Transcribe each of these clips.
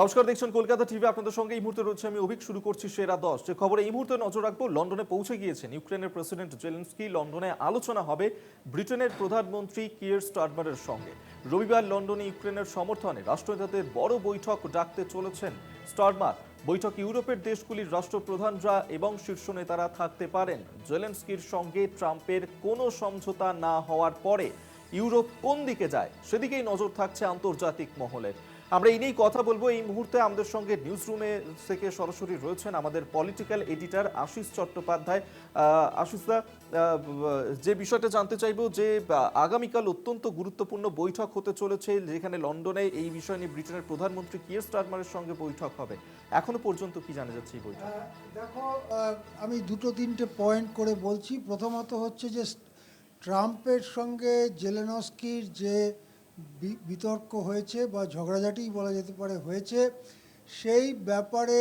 নমস্কার, দেখছেন কলকাতা টিভি। আপনাদের সঙ্গে এই মুহূর্তে রয়েছে আমি অভিক, শুরু করছি সেরা দশ। যে খবরে এই মুহূর্তে নজর রাখব, লন্ডনে পৌঁছে গিয়েছেন ইউক্রেনের প্রেসিডেন্ট জেলেন্সকি। লন্ডনে আলোচনা হবে ব্রিটেনের প্রধানমন্ত্রী কিয়ার স্টারমারের সঙ্গে। রবিবার লন্ডনে ইউক্রেনের সমর্থনে রাষ্ট্রনেতাদের বড় বৈঠক ডাকতে চলেছেন স্টারমার। বৈঠক ইউরোপের দেশগুলির রাষ্ট্রপ্রধানরা এবং শীর্ষ নেতারা থাকতে পারেন। জেলেন্সকির সঙ্গে ট্রাম্পের কোনো সমঝোতা না হওয়ার পরে ইউরোপ কোন দিকে যায়, সেদিকেই নজর থাকছে আন্তর্জাতিক মহলের। আমরা এই নিয়েই কথা বলব। এই মুহূর্তে আমাদের সঙ্গে নিউজ রুমে থেকে সরাসরি রয়েছেন আমাদের পলিটিক্যাল এডিটার আশিস চট্টোপাধ্যায়। আশিসদা যে বিষয়টা জানতে চাইব যে আগামীকাল অত্যন্ত গুরুত্বপূর্ণ বৈঠক হতে চলেছে, যেখানে লন্ডনে এই বিষয় নিয়ে ব্রিটেনের প্রধানমন্ত্রী কিয়ার স্টারমারের সঙ্গে বৈঠক হবে। এখনও পর্যন্ত কি জানা যাচ্ছে এই বৈঠক? দেখো আমি দুটো তিনটে পয়েন্ট করে বলছি। প্রথমত হচ্ছে যে, ট্রাম্পের সঙ্গে জেলেনস্কির যে বিতর্ক হয়েছে বা ঝগড়াঝাটি বলা যেতে পারে হয়েছে, সেই ব্যাপারে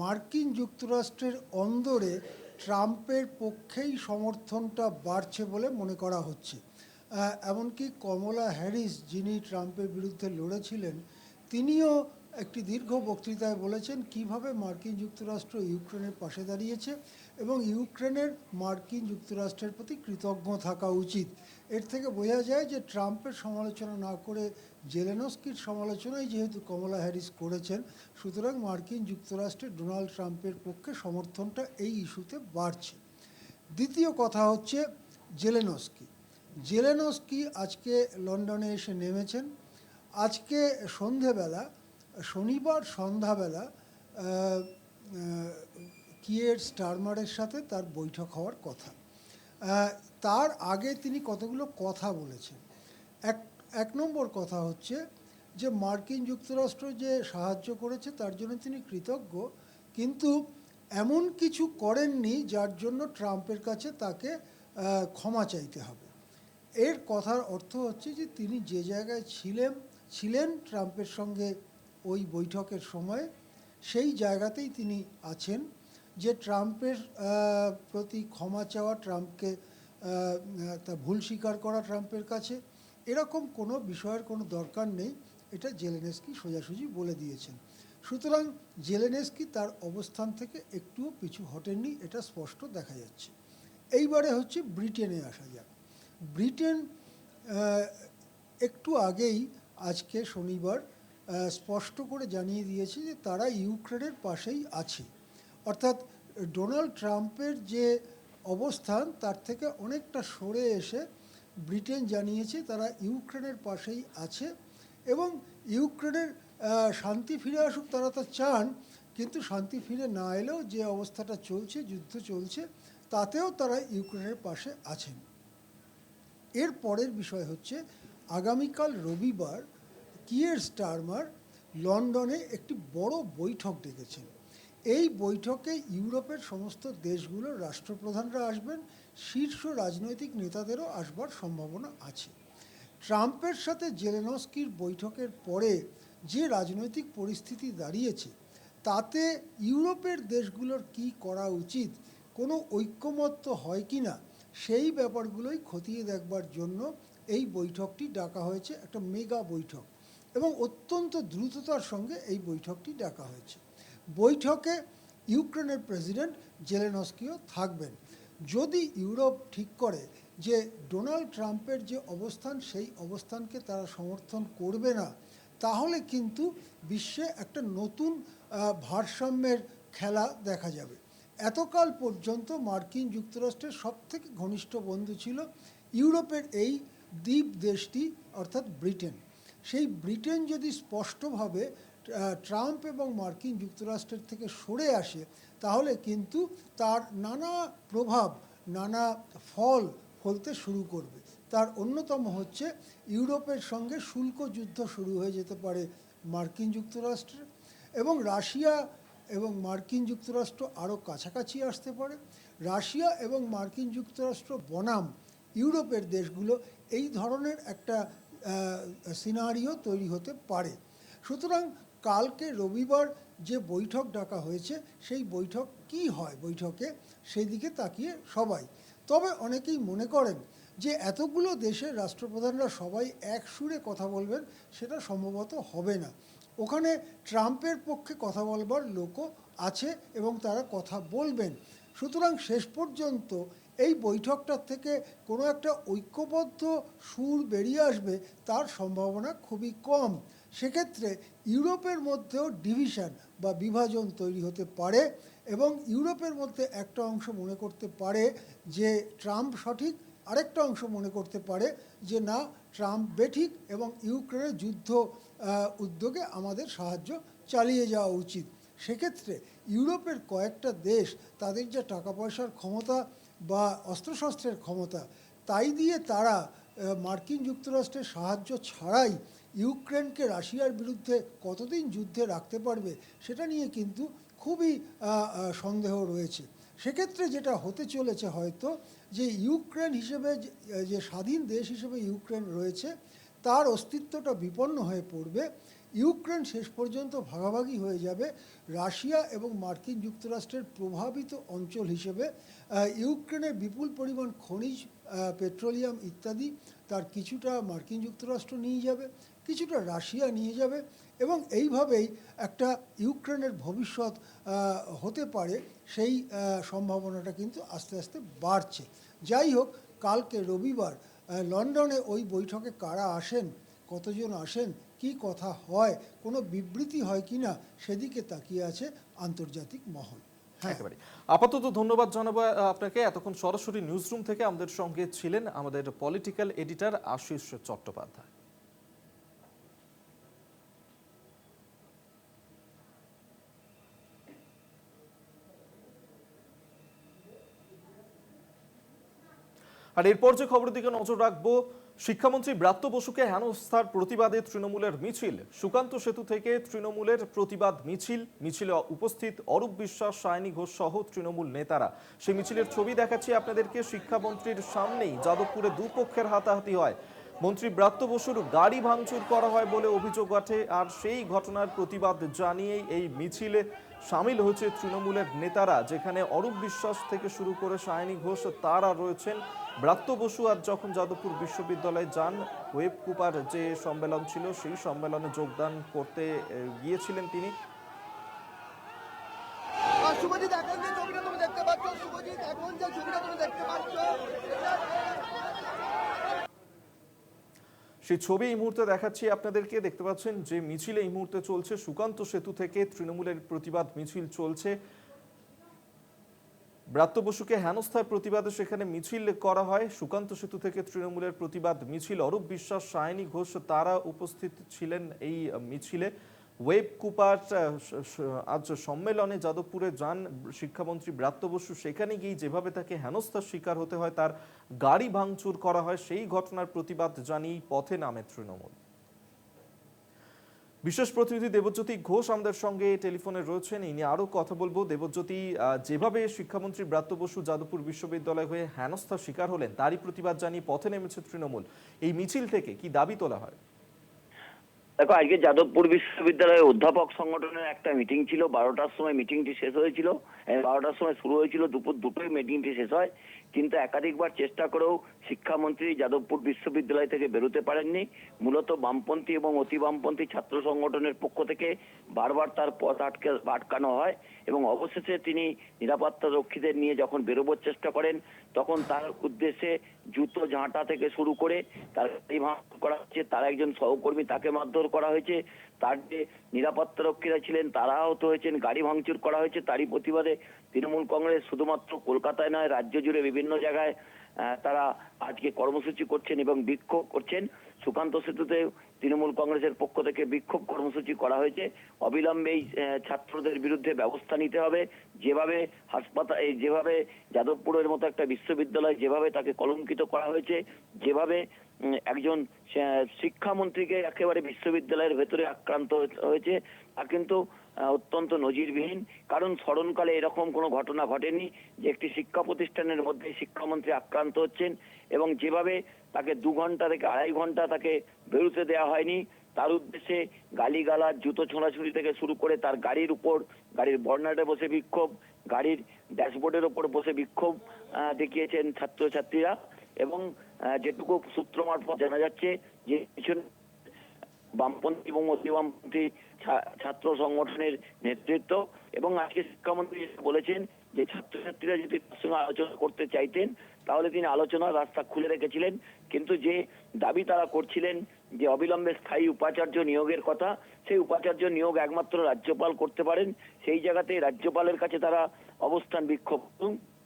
মার্কিন যুক্তরাষ্ট্রের অন্দরে ট্রাম্পের পক্ষেই সমর্থনটা বাড়ছে বলে মনে করা হচ্ছে। এমনকি কমলা হ্যারিস যিনি ট্রাম্পের বিরুদ্ধে লড়েছিলেন, তিনিও একটি দীর্ঘ বক্তৃতায় বলেছেন কীভাবে মার্কিন যুক্তরাষ্ট্র ইউক্রেনের পাশে দাঁড়িয়েছে এবং ইউক্রেনের মার্কিন যুক্তরাষ্ট্রের প্রতি কৃতজ্ঞ থাকা উচিত। এর থেকে বোঝা যায় যে ট্রাম্পের সমালোচনা না করে জেলেনস্কির সমালোচনাই যেহেতু কমলা হ্যারিস করেছেন, সুতরাং মার্কিন যুক্তরাষ্ট্রে ডোনাল্ড ট্রাম্পের পক্ষে সমর্থনটা এই ইস্যুতে বাড়ছে। দ্বিতীয় কথা হচ্ছে জেলেনস্কি। জেলেনস্কি আজকে লন্ডনে এসে নেমেছেন। আজকে সন্ধেবেলা শনিবার সন্ধ্যাবেলা কিয়ের স্টারমারের সাথে তার বৈঠক হওয়ার কথা। তার আগে তিনি কতগুলো কথা বলেছেন। এক এক নম্বর কথা হচ্ছে যে, মার্কিন যুক্তরাষ্ট্র যে সাহায্য করেছে, তার জন্য তিনি কৃতজ্ঞ, কিন্তু এমন কিছু করেননি যার জন্য ট্রাম্পের কাছে তাকে ক্ষমা চাইতে হবে। এর কথার অর্থ হচ্ছে যে, তিনি যে জায়গায় ছিলেন ছিলেন ট্রাম্পের সঙ্গে ওই বৈঠকের সময় সেই জায়গাতেই তিনি আছেন যে ট্রাম্পের প্রতি ক্ষমা চাওয়া ট্রাম্পকে তা ভুল স্বীকার করা ট্রাম্পের কাছে, এরকম কোনো বিষয়ের কোনো দরকার নেই। এটা জেলেনেস্কি সোজাসুজি বলে দিয়েছেন। সুতরাং জেলেনেস্কি তার অবস্থান থেকে একটুও পিছু হটেননি, এটা স্পষ্ট দেখা যাচ্ছে। এইবারে হচ্ছে ব্রিটেনে আসা যাক। ব্রিটেন একটু আগেই আজকে শনিবার স্পষ্ট করে জানিয়ে দিয়েছে যে তারা ইউক্রেনের পাশেই আছে। অর্থাৎ ডোনাল্ড ট্রাম্পের যে অবস্থান, তার থেকে অনেকটা সরে এসে ব্রিটেন জানিয়েছে তারা ইউক্রেনের পাশেই আছে এবং ইউক্রেনের শান্তি ফিরে আসুক তারা তা চান, কিন্তু শান্তি ফিরে না এলেও যে অবস্থাটা চলছে, যুদ্ধ চলছে, তাতেও তারা ইউক্রেনের পাশে আছেন। এর পরের বিষয় হচ্ছে, আগামীকাল রবিবার কিয়ের স্টারমার লন্ডনে একটি বড় বৈঠক ডেকেছেন। এই বৈঠকে ইউরোপের সমস্ত দেশগুলোর রাষ্ট্রপ্রধানরা আসবেন, শীর্ষ রাজনৈতিক নেতাদেরও আসবার সম্ভাবনা আছে। ট্রাম্পের সাথে জেলেনস্কির বৈঠকের পরে যে রাজনৈতিক পরিস্থিতি দাঁড়িয়েছে, তাতে ইউরোপের দেশগুলোর কি করা উচিত, কোনো ঐক্যমত্য হয় কি না, সেই ব্যাপারগুলোই খতিয়ে দেখবার জন্য এই বৈঠকটি ডাকা হয়েছে, একটা মেগা বৈঠক। এবং অত্যন্ত দ্রুততার সঙ্গে এই বৈঠকটি ডাকা হয়েছে। বৈঠকে ইউক্রেনের প্রেসিডেন্ট জেলেনস্কিও থাকবেন। যদি ইউরোপ ঠিক করে যে ডোনাল্ড ট্রাম্পের যে অবস্থান, সেই অবস্থানকে তারা সমর্থন করবে না, তাহলে কিন্তু বিশ্বে একটা নতুন ভারসাম্যের খেলা দেখা যাবে। এতকাল পর্যন্ত মার্কিন যুক্তরাষ্ট্রের সবথেকে ঘনিষ্ঠ বন্ধু ছিল ইউরোপের এই দ্বীপ দেশটি, অর্থাৎ ব্রিটেন। সেই ব্রিটেন যদি স্পষ্টভাবে ট্রাম্প এবং মার্কিন যুক্তরাষ্ট্রের থেকে সরে আসে, তাহলে কিন্তু তার নানা প্রভাব, নানা ফল ফলতে শুরু করবে। তার অন্যতম হচ্ছে ইউরোপের সঙ্গে শুল্ক যুদ্ধ শুরু হয়ে যেতে পারে মার্কিন যুক্তরাষ্ট্রের এবং রাশিয়া এবং মার্কিন যুক্তরাষ্ট্র আরও কাছাকাছি আসতে পারে। রাশিয়া এবং মার্কিন যুক্তরাষ্ট্র বনাম ইউরোপের দেশগুলো এই ধরনের একটা সিনারিও তৈরি হতে পারে। সুতরাং কালকে রবিবার যে বৈঠক ডাকা হয়েছে, সেই বৈঠক কি হয়? বৈঠকে সেই দিকে তাকিয়ে সবাই। তবে অনেকেই মনে করেন যে এতগুলো দেশের রাষ্ট্রপ্রধানরা সবাই এক সুরে কথা বলবেন, সেটা সম্ভবত হবে না। ওখানে ট্রাম্পের পক্ষে কথা বলবার লোকও আছে এবং তারা কথা বলবেন। সুতরাং শেষ পর্যন্ত এই বৈঠকটার থেকে কোনো একটা ঐক্যবদ্ধ সুর বেরিয়ে আসবে তার সম্ভাবনা খুবই কম। সেক্ষেত্রে ইউরোপের মধ্যেও ডিভিশন বা বিভাজন তৈরি হতে পারে এবং ইউরোপের মধ্যে একটা অংশ মনে করতে পারে যে ট্রাম্প সঠিক, আরেকটা অংশ মনে করতে পারে যে না, ট্রাম্প বেঠিক এবং ইউক্রেনের যুদ্ধ উদ্যোগে আমাদের সাহায্য চালিয়ে যাওয়া উচিত। সেক্ষেত্রে ইউরোপের কয়েকটা দেশ তাদের যে টাকা পয়সার ক্ষমতা বা অস্ত্রশস্ত্রের ক্ষমতা, তাই দিয়ে তারা মার্কিন যুক্তরাষ্ট্রের সাহায্য ছাড়াই ইউক্রেনকে রাশিয়ার বিরুদ্ধে কতদিন যুদ্ধে রাখতে পারবে সেটা নিয়ে কিন্তু খুবই সন্দেহ রয়েছে। সেক্ষেত্রে যেটা হতে চলেছে হয়তো যে ইউক্রেন হিসেবে যে স্বাধীন দেশ হিসেবে ইউক্রেন রয়েছে, তার অস্তিত্বটা বিপন্ন হয়ে পড়বে। ইউক্রেন শেষ পর্যন্ত ভাগাভাগি হয়ে যাবে। রাশিয়া এবং মার্কিন যুক্তরাষ্ট্রের প্রভাবিত অঞ্চল হিসেবে ইউক্রেনের বিপুল পরিমাণ খনিজ পেট্রোলিয়াম ইত্যাদি তার কিছুটা মার্কিন যুক্তরাষ্ট্র নিয়ে যাবে, কিছুটা রাশিয়া নিয়ে যাবে এবং এইভাবেই একটা ইউক্রেনের ভবিষ্যৎ হতে পারে। সেই সম্ভাবনাটা কিন্তু আস্তে আস্তে বাড়ছে। যাই হোক, কালকে রবিবার লন্ডনে ওই বৈঠকে কারা আসেন, কতজন আসেন কি কথা হয়, কোনো বিবৃতি হয় কি না সেদিকে তাকিয়ে আছে আন্তর্জাতিক মহল। হ্যাঁ। আপাতত ধন্যবাদ জানাব আপনাকে। এতক্ষণ সরাসরি নিউজ রুম থেকে আমাদের সঙ্গে ছিলেন আমাদের পলিটিক্যাল এডিটর আশিস চট্টোপাধ্যায়। আর এরপর যে খবরের দিকে নজর রাখব শিক্ষামন্ত্রী ব্রাত্য বসুকে হেনস্থার প্রতিবাদে তৃণমূলের মিছিল। সুকান্ত সেতু থেকে তৃণমূলের প্রতিবাদ মিছিল। মিছিলে উপস্থিত অরূপ বিশ্বাস, সায়নী ঘোষ সহ তৃণমূল নেতারা। সেই মিছিলের ছবি দেখাচ্ছি আপনাদেরকে শিক্ষামন্ত্রীর সামনেই। যাদবপুরে দুপক্ষের হাতাহাতি হয়। মন্ত্রী ব্রাত্য বসুর গাড়ি ভাঙচুর করা হয় বলে অভিযোগ ওঠে, আর সেই ঘটনার প্রতিবাদ জানিয়েই এই মিছিলে সামিল হয়েছে তৃণমূলের নেতারা, যেখানে অরূপ বিশ্বাস থেকে শুরু করে সায়নী ঘোষ, তারা রয়েছেন। ব্রাত্য বসু আর যখন যাদবপুর বিশ্ববিদ্যালয়ে যান, ওয়েব কুপার যে সম্মেলন ছিল, সেই সম্মেলনে যোগদান করতে গিয়েছিলেন তিনি। শুভজিৎ, এখন যে ছবিটা তুমি দেখতে পাচ্ছ, শুভজিৎ, এখন যে ছবিটা তুমি দেখতে পাচ্ছ সেই ছবি এই মুহূর্তে দেখাচ্ছি আপনাদেরকে। দেখতে পাচ্ছেন যে মিছিল এই মুহূর্তে চলছে সুকান্ত সেতু থেকে তৃণমূলের প্রতিবাদ মিছিল চলছে। ব্রাত্য বসুকে হেনস্থার প্রতিবাদে সেখানে মিছিল করা হয়। সুকান্ত সেতু থেকে তৃণমূলের প্রতিবাদ মিছিল। অরূপ বিশ্বাস, সায়নী ঘোষ, তারা উপস্থিত ছিলেন এই মিছিলে। ওয়েব কুপার আজ সম্মেলনে যাদবপুরে যান শিক্ষামন্ত্রী ব্রাত্য বসু। সেখানে গিয়ে যেভাবে তাকে হেনস্থার শিকার হতে হয়, তার গাড়ি ভাঙচুর করা হয়, সেই ঘটনার প্রতিবাদ জানিয়ে পথে নামে তৃণমূল। বিশেষ প্রতিনিধি দেবজ্যোতি ঘোষ আমাদের সঙ্গে টেলিফোনে রয়েছেন। ইনি নিয়ে আরও কথা বলব। দেবজ্যোতি যেভাবে শিক্ষামন্ত্রী ব্রাত্য বসু যাদবপুর বিশ্ববিদ্যালয় হয়ে হেনস্থার শিকার হলেন, তারই প্রতিবাদ জানিয়ে পথে নেমেছে তৃণমূল। এই মিছিল থেকে কি দাবি তোলা হয়? দেখো, আজকে যাদবপুর বিশ্ববিদ্যালয়ে অধ্যাপক সংগঠনের একটা মিটিং ছিল, বারোটার সময় মিটিংটি শেষ হয়েছিল। বারোটার সময় শুরু হয়েছিল, দুপুর দুটোই মিটিংটি শেষ হয়। কিন্তু একাধিকবার চেষ্টা করেও শিক্ষামন্ত্রী যাদবপুর বিশ্ববিদ্যালয় থেকে বেরোতে পারেননি। মূলত বামপন্থী এবং অতি বামপন্থী ছাত্র সংগঠনের পক্ষ থেকে বারবার তার পথ আটকে, আটকানো হয়। এবং অবশেষে তিনি নিরাপত্তা রক্ষীদের নিয়ে যখন বেরোবার চেষ্টা করেন তখন তার উদ্দেশ্যে জুতো ঝাঁটা থেকে শুরু করে তার গাড়ি করা হচ্ছে তার একজন সহকর্মী তাকে মারধর করা হয়েছে, তার যে নিরাপত্তা রক্ষীরা ছিলেন তারা আহত হয়েছেন, গাড়ি ভাঙচুর করা হয়েছে, তারই প্রতিবাদে তৃণমূল কংগ্রেস শুধুমাত্র কলকাতায় নয়, রাজ্য জুড়ে বিভিন্ন জায়গায় তারা আজকে কর্মসূচি করছেন এবং বিক্ষোভ করছেন। সুকান্ত সেতুতে তৃণমূল কংগ্রেসের পক্ষ থেকে বিক্ষোভ কর্মসূচি করা হয়েছে। অবিলম্বে এই ছাত্রদের বিরুদ্ধে ব্যবস্থা নিতে হবে। যেভাবে হাসপাতাল যেভাবে যাদবপুরের মতো একটা বিশ্ববিদ্যালয়, যেভাবে তাকে কলঙ্কিত করা হয়েছে, যেভাবে একজন শিক্ষামন্ত্রীকে একেবারে বিশ্ববিদ্যালয়ের ভেতরে আক্রান্ত হয়েছে তা কিন্তু অত্যন্ত নজিরবিহীন। কারণ স্মরণকালে এরকম কোনো ঘটনা ঘটেনি যে একটি শিক্ষা প্রতিষ্ঠানের মধ্যে শিক্ষামন্ত্রী আক্রান্ত হচ্ছেন এবং যেভাবে তাকে দু ঘণ্টা থেকে আড়াই ঘণ্টা তাকে বেরোতে দেওয়া হয়নি। তার উদ্দেশ্যে গালিগালাজ, জুতো ছোঁড়াছুড়ি থেকে শুরু করে তার গাড়ির উপর, গাড়ির বর্নাটে বসে বিক্ষোভ, গাড়ির ড্যাশবোর্ডের উপর বসে বিক্ষোভ দেখিয়েছেন ছাত্রছাত্রীরা এবং যেটুকু সূত্র মারফত জানা যাচ্ছে যে পিছনে বামপন্থী এবং অতি বামপন্থী ছা- ছাত্র সংগঠনের নেতৃত্ব এবং আজকে শিক্ষামন্ত্রী বলেছেন যে ছাত্রছাত্রীরা যদি তার সঙ্গে আলোচনা করতে চাইতেন তাহলে তিনি আলোচনার রাস্তা খুলে রেখেছিলেন। কিন্তু যে দাবি তারা করছিলেন যে অবিলম্বে স্থায়ী উপাচার্য নিয়োগের কথা, সেই উপাচার্য নিয়োগ একমাত্র রাজ্যপাল করতে পারেন। সেই জায়গাতে রাজ্যপালের কাছে তারা অবস্থান বিক্ষোভ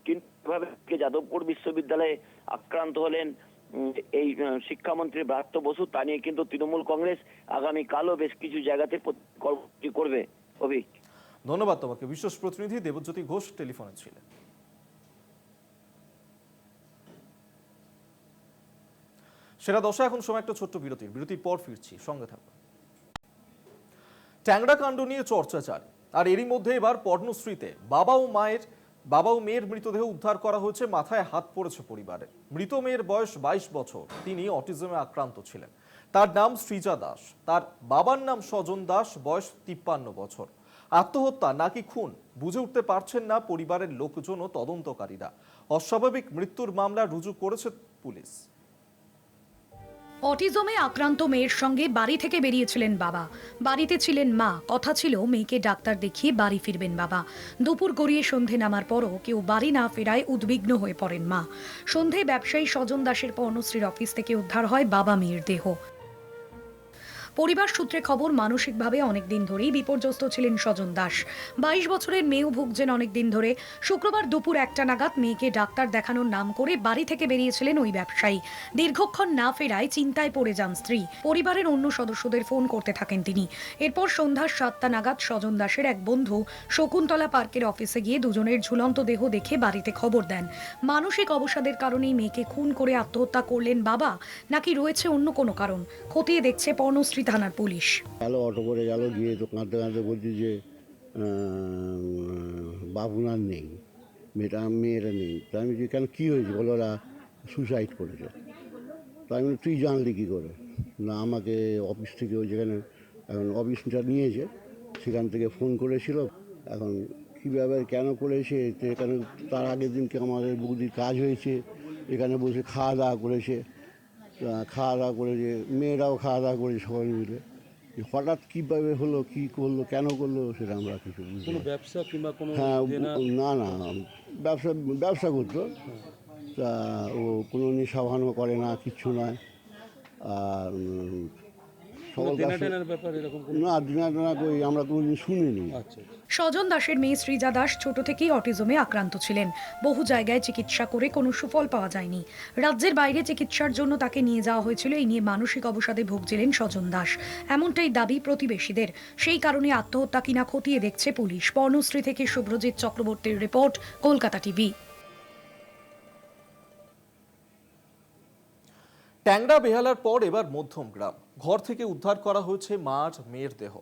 কিন্তু যাদবপুর বিশ্ববিদ্যালয়ে আক্রান্ত হলেন এই শিক্ষামন্ত্রী ব্রাত্য বসু, তা নিয়ে কিন্তু তৃণমূল কংগ্রেস আগামীকালও বেশ কিছু জায়গাতে কর্মসূচি করবে। অভিক। ধন্যবাদ তোমাকে। বিশেষ প্রতিনিধি দেবজ্যোতি ঘোষ টেলিফোনে ছিলেন। সেরা দশা, এখন সময় একটা ছোট্ট বিরতির। বিরতির পর ফিরছি, সঙ্গে থাকবে ট্যাংরা কাণ্ড নিয়ে চর্চা জারি আর এরই মধ্যে এবার পর্ণশ্রীতে বাবা ও মায়ের, বাবা ও মেয়ের মৃতদেহ উদ্ধার করা হয়েছে, মাথায় হাত পড়েছে পরিবারের। মৃত মেয়ের বয়স বাইশ বছর, তিনি অটিজমে আক্রান্ত ছিলেন। তার নাম শ্রীজা দাস, তার বাবার নাম স্বজন দাস, বয়স তিপ্পান্ন বছর। আত্মহত্যা নাকি খুন, বুঝে উঠতে পারছেন না পরিবারের লোকজন ও তদন্তকারীরা। অস্বাভাবিক মৃত্যুর মামলা রুজু করেছে পুলিশ। অটিজমে আক্রান্ত মেয়ের সঙ্গে বাড়ি থেকে বেরিয়েছিলেন বাবা। বাড়িতে ছিলেন মা। কথা ছিল, মেয়েকে ডাক্তার দেখিয়ে বাড়ি ফিরবেন বাবা। দুপুর গড়িয়ে সন্ধে নামার পরও কেউ বাড়ি না ফেরায় উদ্বিগ্ন হয়ে পড়েন মা। সন্ধে ব্যবসায়ী স্বজন দাসের পর্ণশ্রীর অফিস থেকে উদ্ধার হয় বাবা মেয়ের দেহ। পরিবার সূত্রে খবর, মানসিকভাবে অনেকদিন ধরেই বিপর্যস্ত ছিলেন স্বজন দাস। বাইশ বছরের মেয়েও ভুগছেন অনেকদিন ধরে। শুক্রবার দুপুর একটা নাগাদ মেয়েকে ডাক্তার দেখানোর নাম করে বাড়ি থেকে বেরিয়েছিলেন ওই ব্যবসায়ী। দীর্ঘক্ষণ না ফেরায় চিন্তায় পড়ে যান স্ত্রী। পরিবারের অন্য সদস্যদের ফোন করতে থাকেন তিনি। এরপর সন্ধ্যা সাতটা নাগাদ স্বজন দাসের এক বন্ধু শকুন্তলা পার্কের অফিসে গিয়ে দুজনের ঝুলন্ত দেহ দেখে বাড়িতে খবর দেন। মানসিক অবসাদের কারণেই মেয়েকে খুন করে আত্মহত্যা করলেন বাবা, নাকি রয়েছে অন্য কোনো কারণ? খতিয়ে দেখছে পর্ণশ্রী থানার পুলিশ। গেল, অটো করে গেল, গিয়ে তো কাঁদতে কাঁদতে বলছি যে বাবুনার নেই, মেয়েটা, মেয়েরা নেই। তা আমি কেন, কী হয়েছে? বলো, ওরা সুসাইড করেছে। তো আমি তুই জানলি কী করে? না, আমাকে অফিস থেকে ওই যেখানে এখন অফিসটা নিয়েছে, সেখান থেকে ফোন করেছিল। এখন কীভাবে কেন করেছে? এখানে তার আগের দিনকে আমাদের বৌদির কাজ হয়েছে, এখানে বসে খাওয়া দাওয়া করেছে। খাওয়া দাওয়া করে যে মেয়েরাও খাওয়া দাওয়া করেছে সবাই মিলে। হঠাৎ কীভাবে হলো কি করল কেন করল সেটা আমরা কিছু কোনো ব্যবসা কিংবা কোনো হ্যাঁ না না ব্যবসা ব্যবসা করতো। তা ও কোনো নেশা ভানো করে না কিচ্ছু নয়। আর উম, কোনো সকল দেনা ব্যবসা টেনার ব্যাপার এরকম কোনো না দিনা টেনা করি আমরা কোনোদিন শুনিনি। আচ্ছা স্বজন দাসের মেয়ে শ্রীজা দাস ছোট থেকেই অটিজমে আক্রান্ত ছিলেন। বহু জায়গায় চিকিৎসা করে কোনো সুফল পাওয়া যায়নি। রাজ্যের বাইরে চিকিৎসার জন্য তাকে নিয়ে যাওয়া হয়েছিল এই নিয়ে মানসিক অবসাদে ভুগছিলেন স্বজন দাস। এমনটাই দাবি প্রতিবেশীদের। সেই কারণে আত্মহত্যা কিনা খতিয়ে দেখছে পুলিশ। পর্ণশ্রী থেকে শুভ্রজিৎ চক্রবর্তীর রিপোর্ট কলকাতা টিভি। ট্যাংরা বেহালার পর এবার মধ্যম গ্রাম। ঘর থেকে উদ্ধার করা হয়েছে মা আর মেয়ের দেহ।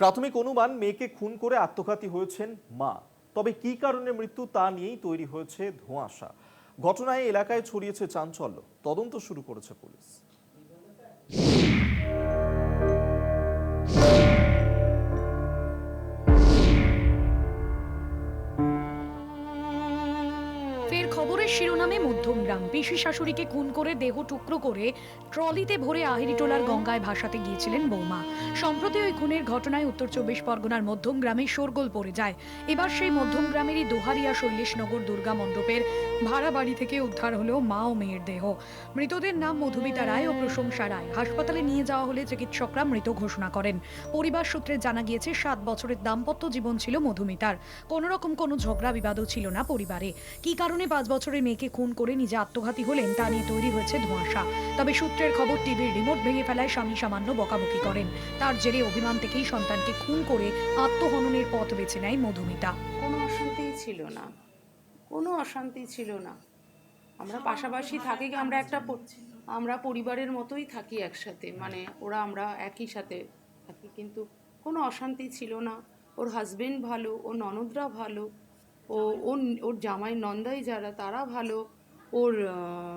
প্রাথমিক অনুমান, মেয়েকে খুন করে আত্মঘাতী হয়েছেন মা। তবে কি কারণে মৃত্যু তা নিয়েই তৈরি হয়েছে ধোঁয়াশা। ঘটনায় এলাকায় ছড়িয়েছে চাঞ্চল্য। তদন্ত শুরু করেছে পুলিশ। শিরোনামে মধ্যমগ্রাম পিসি শাশুড়িকে খুন করে দেহ টুকরো করে ট্রলিতে ভরে আহিরিটোলার গঙ্গায় ভাসাতে গিয়েছিলেন বৌমা। সম্প্রতি ওই খুনের ঘটনায় উত্তর চব্বিশ পরগনার মধ্যমগ্রামে শোরগোল পড়ে যায়। এবার সেই মধ্যমগ্রামেরই দোহারিয়া শৈলেশনগর দুর্গা মণ্ডপের ভাড়া বাড়ি থেকে উদ্ধার হলো মা ও মেয়ের দেহ। মৃতদের নাম মধুমিতা রায় ও প্রশংসা রায়। হাসপাতালে নিয়ে যাওয়া হলে চিকিৎসকরা মৃত ঘোষণা করেন। পরিবার সূত্রে জানা গিয়েছে, সাত বছরের দাম্পত্য জীবন ছিল মধুমিতার। কোনো রকম কোনো ঝগড়া বিবাদও ছিল না পরিবারে। কি কারণে পাঁচ বছরের মেয়েকে খুন করে নিজে আত্মঘাতী হলেন তা নিয়ে তৈরি হয়েছে ধোঁয়াশা। তবে সূত্রের খবর টিভির রিমোট ভেঙে ফেলায় স্বামী সামান্য বকাবকি করেন। তার জেরে অভিমান থেকেই সন্তানকে খুন করে আত্মহননের পথ বেছে নেয় মধুমিতা। কোনো অশান্তিই ছিল না। কোনো অশান্তি ছিল না। আমরা পাশাপাশি থাকি আমরা একটা আমরা পরিবারের মতোই থাকি একসাথে। মানে ওরা আমরা একই সাথে থাকি। কিন্তু কোনো অশান্তি ছিল না। ওর হাজবেন্ড ভালো ওর ননদরা ভালো ও ওর ওর জামাই নন্দাই যারা তারা ভালো। ওর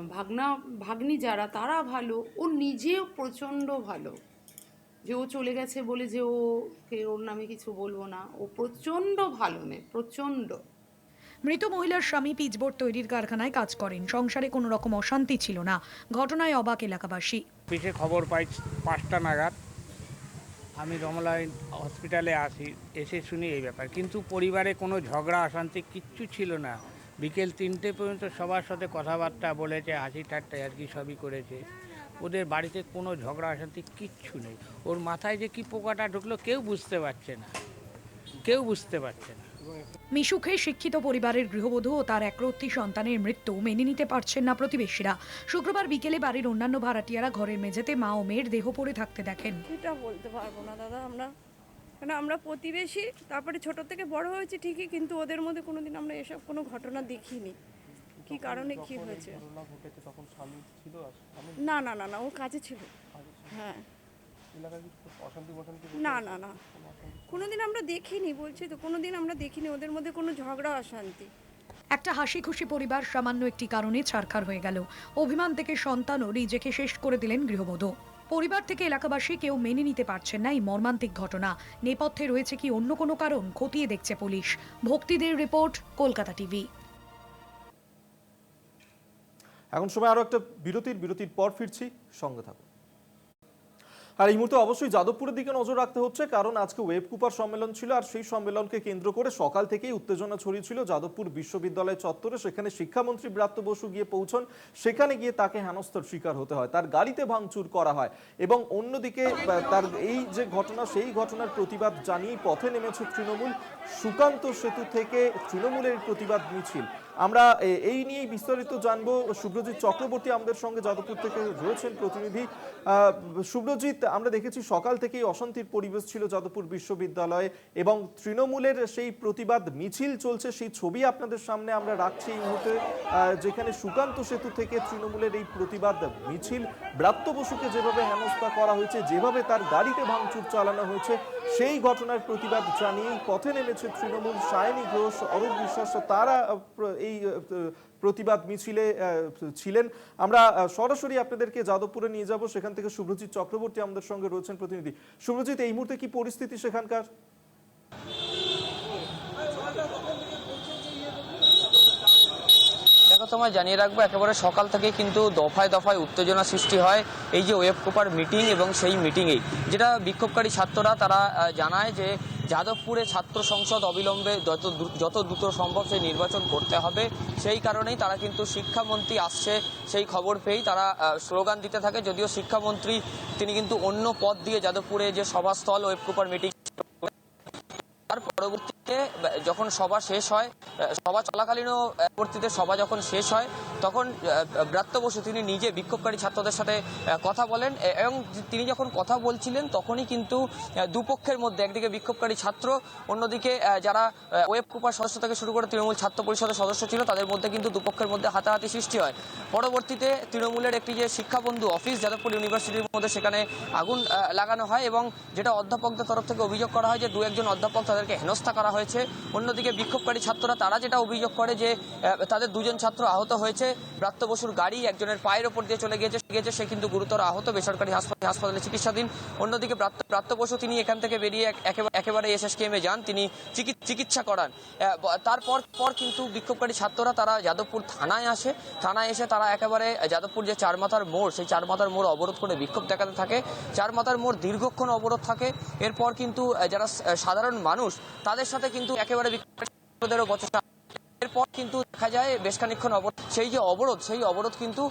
ভাগনা ভাগ্নি যারা তারা ভালো। ও নিজেও প্রচণ্ড ভালো। যে ও চলে গেছে বলে যে ওকে ওর নামে কিছু বলব না। ও প্রচণ্ড ভালো মেয়ে প্রচণ্ড। মৃত মহিলার স্বামী পিচবোর্ড তৈরির কারখানায় কাজ করেন। সংসারে কোনো রকম অশান্তি ছিল না। ঘটনায় অবাক এলাকাবাসী। অফিসে খবর পাই পাঁচটা নাগাদ। আমি রমলাই হসপিটালে আসি, এসে শুনি এই ব্যাপার। কিন্তু পরিবারে কোনো ঝগড়া, অশান্তি কিচ্ছু ছিল না। বিকেল তিনটে পর্যন্ত সবার সাথে কথাবার্তা বলেছে, হাসি ঠাট্টা আর কি সবই করেছে। ওদের বাড়িতে কোনো ঝগড়া, অশান্তি কিচ্ছু নেই। ওর মাথায় যে কি পোকাটা ঢুকলো কেউ বুঝতে পারছে না। কেউ বুঝতে পারছে না। মিশুখে শিক্ষিত পরিবারের গৃহবধূ ও তার একরত্তি সন্তানের মৃত্যু মেনে নিতে পারছেন না প্রতিবেশীরা। শুক্রবার বিকেলে বাড়ির অন্যান্য ভাড়াটিয়ারা ঘরের মেঝেতে মা ও মেয়ের দেহ পড়ে থাকতে দেখেন। এটা বলতে পারব না দাদা আমরা কারণ আমরা প্রতিবেশী তারপরে ছোট থেকে বড় হয়েছে ঠিকই কিন্তু ওদের মধ্যে কোনোদিন আমরা এসব কোনো ঘটনা দেখিনি। কি কারণে কি হয়েছে? না না না না ও কাজে ছিল। হ্যাঁ। না না না। কোনোদিন আমরা দেখিনি বলছি তো কোনোদিন আমরা দেখিনি ওদের মধ্যে কোনো ঝগড়া অশান্তি। একটা হাসি খুশি পরিবার সামান্য একটি কারণে ছারখার হয়ে গেল। অভিমান থেকে সন্তানও নিজেকে শেষ করে দিলেন গৃহবধূ। পরিবার থেকে এলাকাবাসী কেউ মেনে নিতে পারছেন না এই মর্মান্তিক ঘটনা। নেপথ্যে রয়েছে কি অন্য কোনো কারণ খতিয়ে দেখছে পুলিশ। ভক্তিদের রিপোর্ট কলকাতা টিভি। এখন সময় আরও একটা বিরতির বিরতির পর ফিরছি। সঙ্গে থাকুন। আর এই মুহূর্তে অবশ্যই যাদবপুরের দিকে নজর রাখতে হচ্ছে, কারণ আজকে ওয়েব কুপার সম্মেলন ছিল আর সেই সম্মেলনকে কেন্দ্র করে সকাল থেকেই উত্তেজনা ছড়িয়েছিল যাদবপুর বিশ্ববিদ্যালয় চত্বরে। সেখানে শিক্ষামন্ত্রী ব্রাত্য বসু গিয়ে পৌঁছন, সেখানে গিয়ে তাকে হেনস্থার শিকার হতে হয়, তার গাড়িতে ভাঙচুর করা হয় এবং অন্যদিকে তার এই যে ঘটনা, সেই ঘটনার প্রতিবাদ জানিয়ে পথে নেমেছে তৃণমূল। সুকান্ত সেতু থেকে তৃণমূলের প্রতিবাদ মিছিল। আমরা এই নিয়েই বিস্তারিত জানব সুব্রজিৎ চক্রবর্তী আমাদের সঙ্গে যাদবপুর থেকে রয়েছেন প্রতিনিধি। সুব্রজিৎ আমরা দেখেছি সকাল থেকেই অশান্তির পরিবেশ ছিল যাদবপুর বিশ্ববিদ্যালয়ে এবং তৃণমূলের সেই প্রতিবাদ মিছিল চলছে, সেই ছবি আপনাদের সামনে আমরা রাখছি এই মুহূর্তে যেখানে সুকান্ত সেতু থেকে তৃণমূলের এই প্রতিবাদ মিছিল, ব্রাত্য বসুকে যেভাবে হেনস্থা করা হয়েছে, যেভাবে তার গাড়িতে ভাঙচুর চালানো হয়েছে, সেই ঘটনার প্রতিবাদ জানিয়েই পথে নেমেছে তৃণমূল, সায়নী ঘোষ, অরূপ বিশ্বাস, তারা এই প্রতিবাদ মিছিলে ছিলেন। আমরা সরাসরি আপনাদেরকে যাদবপুরে নিয়ে যাব। সেখান থেকে শুভ্রজিৎ চক্রবর্তী আমাদের সঙ্গে রয়েছেন প্রতিনিধি। শুভ্রজিৎ, এই মুহূর্তে কি পরিস্থিতি সেখানকার? তোমায় জানিয়ে রাখব, একেবারে সকাল থেকে কিন্তু দফায় দফায় উত্তেজনা সৃষ্টি হয় এই যে ওয়েব কোপার মিটিং এবং সেই মিটিংয়েই। যেটা বিক্ষোভকারী ছাত্ররা তারা জানায় যে যাদবপুরে ছাত্র সংসদ অবিলম্বে যত যত দ্রুত সম্ভব সেই নির্বাচন করতে হবে। সেই কারণেই তারা কিন্তু শিক্ষামন্ত্রী আসছে, সেই খবর পেয়েই তারা স্লোগান দিতে থাকে। যদিও শিক্ষামন্ত্রী তিনি কিন্তু অন্য পদ দিয়ে যাদবপুরে যে সভাস্থল, ওয়েব কুপার মিটিং, তার পরবর্তীতে যখন সভা শেষ হয় সভা চলাকালীনও পরবর্তীতে সভা যখন শেষ হয়, তখন ব্রাত্য বসু তিনি নিজে বিক্ষোভকারী ছাত্রদের সাথে কথা বলেন এবং তিনি যখন কথা বলছিলেন, তখনই কিন্তু দুপক্ষের মধ্যে, একদিকে বিক্ষোভকারী ছাত্র, অন্যদিকে যারা ওয়েব কুপার সদস্য থেকে শুরু করে তৃণমূল ছাত্র পরিষদের সদস্য ছিল, তাদের মধ্যে কিন্তু দুপক্ষের মধ্যে হাতাহাতি সৃষ্টি হয়। পরবর্তীতে তৃণমূলের একটি যে শিক্ষাবন্ধু অফিস, যাদবপুর ইউনিভার্সিটির মধ্যে সেখানে আগুন লাগানো হয়, এবং যেটা অধ্যাপকদের তরফ থেকে অভিযোগ করা হয় যে দু একজন অধ্যাপক তাদেরকে হেনস্থা করা হয়েছে। অন্যদিকে বিক্ষোভকারী ছাত্ররা তারা যেটা অভিযোগ করে যে তাদের দুজন ছাত্র আহত হয়েছে। ব্রাত্য বসুর গাড়ি একজনের পায়ের ওপর দিয়ে চলে গিয়েছে গিয়েছে, সে কিন্তু গুরুতর আহত বেসরকারি হাসপাতালে হাসপাতালে চিকিৎসাধীন। অন্যদিকে প্রাপ্ত বসু তিনি এখান থেকে বেরিয়ে এক- একেবারে এসএসকেএমে যান। তিনি চিকি- চিকিৎসা করান। তারপর পর কিন্তু বিক্ষোভকারী ছাত্ররা তারা যাদবপুর থানায় আসে। থানায় এসে তারা একেবারে যাদবপুর যে চারমাথার মোড়, সেই চারমাথার মোড় অবরোধ করে বিক্ষোভ দেখাতে থাকে। চারমাথার মোড় দীর্ঘক্ষণ অবরোধ থাকে। এরপর কিন্তু যারা সাধারণ মানুষ, তাদের সাথে কিন্তু একেবারে ছাত্রদেরও বচসা। এরপর কিন্তু দেখা যায় বেশ খানিক্ষণ অবরোধ, সেই যে অবরোধ, সেই অবরোধ কিন্তু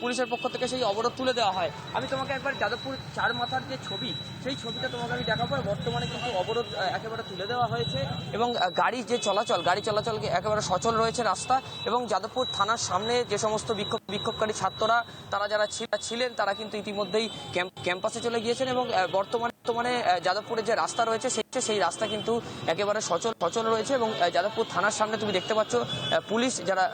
পুলিশের পক্ষ থেকে সেই অবরোধ তুলে দেওয়া হয়। আমি তোমাকে একবার যাদবপুর চার মাথার যে ছবি, সেই ছবিটা তোমাকে আমি দেখাবো। বর্তমানে কিন্তু অবরোধ একেবারে তুলে দেওয়া হয়েছে এবং গাড়ির যে চলাচল গাড়ি চলাচল একেবারে সচল রয়েছে রাস্তা এবং যাদবপুর থানার সামনে যে সমস্ত বিক্ষোভ, বিক্ষোভকারী ছাত্ররা, তারা যারা ছিলেন, তারা কিন্তু ইতিমধ্যেই ক্যাম্প- ক্যাম্পাসে চলে গিয়েছেন এবং বর্তমানে বর্তমানে যাদবপুরের যে রাস্তা রয়েছে, সেই সেই রাস্তা কিন্তু একেবারে সচল সচল রয়েছে এবং যাদবপুর থানার সামনে তুমি দেখতে পাচ্ছ পুলিশ যারা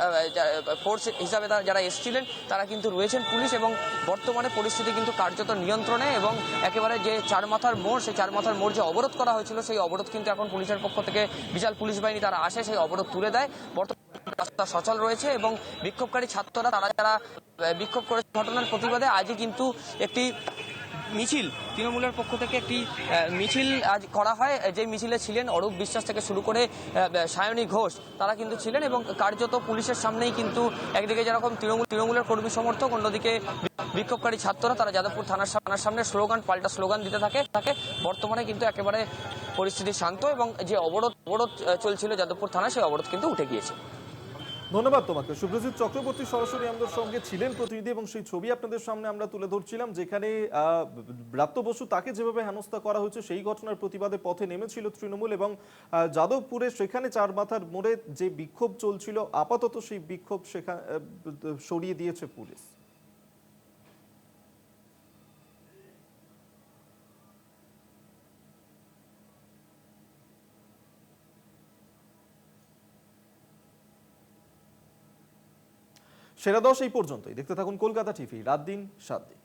ফোর্স হিসাবে যারা এসেছিলেন, তারা কিন্তু রয়েছেন পুলিশ এবং বর্তমানে পরিস্থিতি কিন্তু কার্যত নিয়ন্ত্রণে এবং একেবারে যে চার মাথার মোড়, সেই চার মাথার মোড় যে অবরোধ করা হয়েছিল, সেই অবরোধ কিন্তু এখন পুলিশের পক্ষ থেকে বিশাল পুলিশ বাহিনী তারা আসে, সেই অবরোধ তুলে দেয়। বর্তমানে রাস্তা সচল রয়েছে এবং বিক্ষোভকারী ছাত্ররা, তারা যারা বিক্ষোভ করেছে ঘটনার প্রতিবাদে, আজই কিন্তু একটি মিছিল, তৃণমূলের পক্ষ থেকে একটি মিছিল আজ করা হয়, যে মিছিলে ছিলেন অরূপ বিশ্বাস থেকে শুরু করে সায়নী ঘোষ। তারা কিন্তু ছিলেন এবং কার্যত পুলিশের সামনেই কিন্তু একদিকে যেরকম তৃণমূল, তৃণমূলের কর্মী সমর্থক, অন্যদিকে বিক্ষোভকারী ছাত্ররা, তারা যাদবপুর থানার থানার সামনে স্লোগান, পাল্টা স্লোগান দিতে থাকে তাকে বর্তমানে কিন্তু একেবারে পরিস্থিতি শান্ত এবং যে অবরোধ অবরোধ চলছিল যাদবপুর থানায়, সেই অবরোধ কিন্তু উঠে গিয়েছে। ধন্যবাদ তোমাকে। শুভ্রজিৎ চক্রবর্তী সরাসরি আমাদের সঙ্গে ছিলেন প্রতিনিধি এবং সেই ছবি আপনাদের সামনে আমরা তুলে ধরছিলাম, যেখানে ব্রাত্য বসু তাকে যেভাবে হেনস্থা করা হয়েছে, সেই ঘটনার প্রতিবাদে পথে নেমেছিল তৃণমূল এবং যাদবপুরে সেখানে চার মাথার মোড়ে যে বিক্ষোভ চলছিল, আপাতত সেই বিক্ষোভ সেখানে সরিয়ে দিয়েছে পুলিশ। সেরা দশ এই পর্যন্তই। দেখতে থাকুন কলকাতা টিভি রাত দিন সাত দিন।